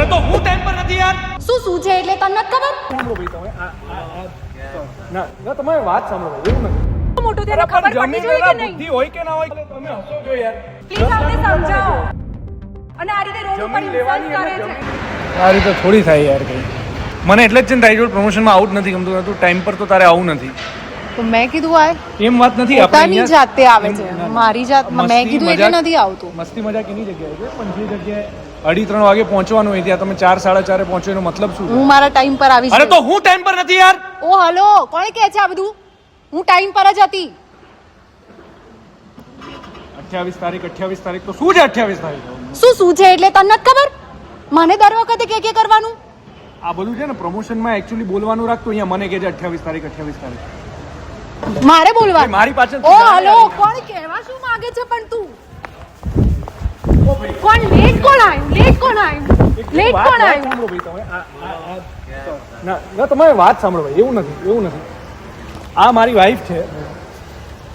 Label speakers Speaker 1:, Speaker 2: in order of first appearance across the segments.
Speaker 1: અરે તો હું ટાઈમ પર નથી યાર.
Speaker 2: શું શું છે એટલે તમને ખબર?
Speaker 3: સાંભળો ભાઈ તમે આ આ આ ના ના તમારી વાત સાંભળો ભાઈ એવું નથી.
Speaker 4: મોટું તેને ખબર પડવી જોઈએ કે નહીં?
Speaker 3: બુદ્ધિ હોય કે ના હોય તમે હસો છો યાર.
Speaker 4: પ્લીઝ અમને સમજાવો. અને આ રીતે રોડ ઉપર ઇન્સલ્ટ કરે છે.
Speaker 3: આ રીતે થોડી થાય યાર કઈ. મને એટલે જ છે ને તારી જોડે પ્રમોશનમાં આવું જ નથી ગમતું તું ટાઈમ પર તો તારે આવું નથી.
Speaker 2: તો મેં કીધું આય
Speaker 3: એમ વાત નથી આપણે
Speaker 2: પોતાની જાતે આવે છે. મારી જાત મેં કીધું એટલે નથી આવતું.
Speaker 3: મસ્તી મજાક એની જગ્યાએ છે પણ જે જગ્યાએ અઢી ત્રણ વાગે પહોંચવાનું હોય ત્યાં તમે ચાર સાડા ચારે પહોંચો એનો મતલબ શું? છે
Speaker 2: હું મારા ટાઈમ પર આવી
Speaker 1: અરે તો હું ટાઈમ પર નથી યાર.
Speaker 2: ઓ હલો કોણ કહે છે આ બધું? હું ટાઈમ પર જ હતી.
Speaker 3: અઠ્યાવીસ તારીખ અઠ્યાવીસ તારીખ તો શું છે અઠ્યાવીસ તારીખ?
Speaker 2: શું શું છે એટલે તને નથી ખબર? મને દર વખતે કે કે કરવાનું?
Speaker 3: આ બધું છે ને પ્રમોશનમાં એકચ્યુઅલી બોલવાનું રાખતું અહીંયા મને કે છે અઠ્યાવીસ તારીખ અઠ્યાવીસ તારીખ.
Speaker 2: મારે બોલવાનું
Speaker 3: મારી પાછળ
Speaker 2: ઓ હલો કોણ કહેવા શું માંગે છે પણ તું? કોણ લેટ કોણ આવ્યું લેટ કોણ આવ્યું
Speaker 3: ભાઈ તમે. આ- આ- ના તમારે વાત સાંભળો ભાઈ એવું નથી એવું નથી. આ મારી વાઈફ છે.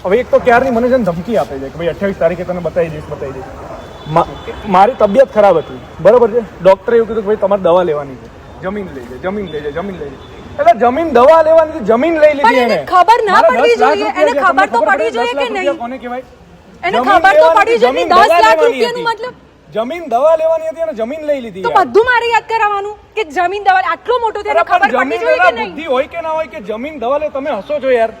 Speaker 3: હવે એક તો ક્યારની મને છે ધમકી આપે છે કે ભાઈ અઠ્યાવીસ તારીખે તને બતાવી દઈશ બતાવી દઈશ. મારી તબિયત ખરાબ હતી. બરોબર છે? ડોક્ટરે એવું કીધું કે ભાઈ તમારે દવા લેવાની છે. જમીન લઈ જાય જમીન લઈ જાય જમીન લઈ જાય એટલે જમીન દવા લેવાની જમીન લઈ લીધી
Speaker 4: એને ખબર ના પડવી જોઈએ, એને ખબર તો પડવી જોઈએ કે નહીં?
Speaker 3: કોને કહેવાય?
Speaker 4: એને ખબર તો પડવી જોઈએ
Speaker 3: જમીન
Speaker 4: ને દસ
Speaker 3: દવા
Speaker 4: લાખ
Speaker 3: લેવાની
Speaker 4: રૂપિયાનું મતલબ
Speaker 3: જમીન દવા લેવાની હતી અને જમીન લઈ લીધી
Speaker 4: તો બધું મારે યાદ કરાવવાનું કે જમીન દવા આટલો મોટો
Speaker 3: થયો
Speaker 4: ખબર પડવી જોઈએ કે નહીં?
Speaker 3: બુદ્ધિ હોય કે ના હોય કે જમીન દવા લે તમે હસો છો યાર.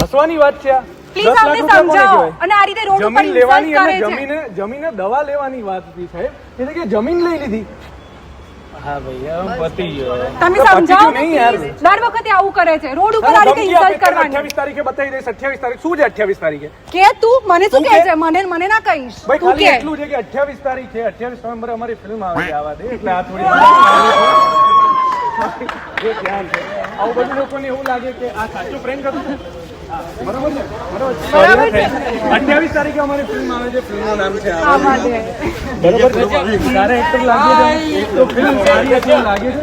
Speaker 3: હસવાની વાત છે.
Speaker 4: પ્લીઝ અમને સમજાવો. અને આ રીતે રોડ ઉપર
Speaker 3: જમીન લેવાની અને જમીને જમીને દવા લેવાની વાત હતી સાહેબ. એટલે કે જમીન લઈ લીધી. હા ભાઈ હવે પતી ગયો.
Speaker 4: તમે સમજાવો ને
Speaker 3: નહીં યાર.
Speaker 4: please. દર વખતે આવું કરે છે? રોડ ઉપર
Speaker 3: ના,
Speaker 4: આ રીતે
Speaker 3: ધમકી આપે
Speaker 4: ઇન્સલ્ટ કરવાની?
Speaker 3: 28 તારીખે બતાવી દઈશ. 28 તારીખ શું છે 28 તારીખે?
Speaker 4: કે તું મને શું કહે છે? મને મને ના કહીશ.
Speaker 3: ભાઈ ખાલી એટલું છે કે 28 તારીખ છે 28 નવેમ્બરે અમારી ફિલ્મ આવે છે આવા દે એટલે આ થોડી એ ધ્યાન છે. આવું બધું લોકોને એવું લાગે કે આ સાચું પ્રેમ કરું બરોબર છે? બરાબર છે. 28 તારીખે અમારી ફિલ્મ આવે છે. ફિલ્મનું નામ છે આવા
Speaker 4: આવા દે
Speaker 3: બરોબર છે? તારે એક્ટર લાગે છે એક તો ફિલ્મ સારી હતી લાગે છે.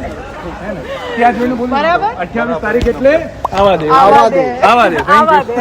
Speaker 3: ત્યાં જોઈને બોલું
Speaker 2: બરાબર.
Speaker 3: 28 તારીખ એટલે આવા દે.
Speaker 2: આવા દે.
Speaker 3: આવા દે.
Speaker 4: આવા દે.